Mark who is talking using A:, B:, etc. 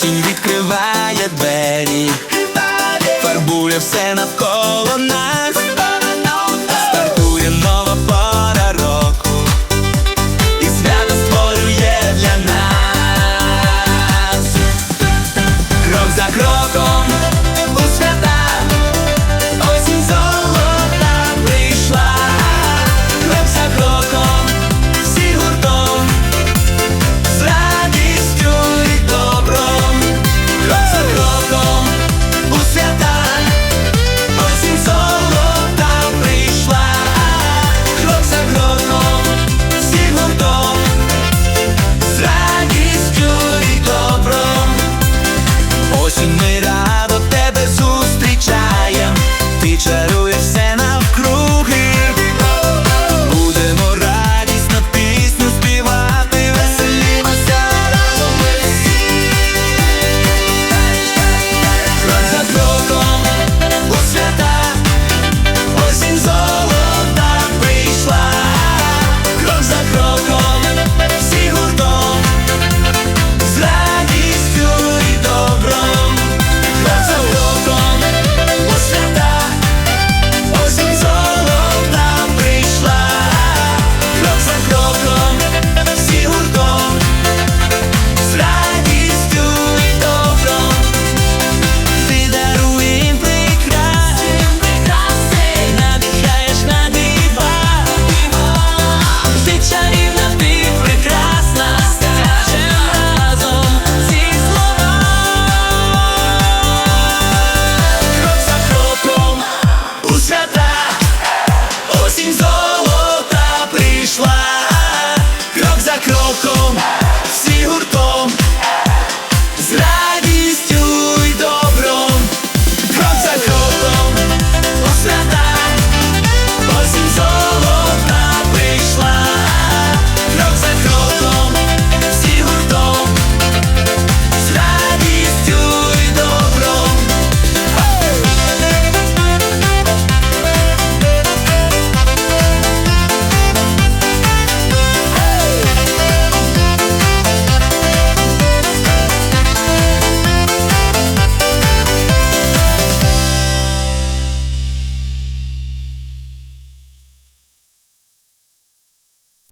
A: Осінь відкриває двері, фарбує все навколо нас.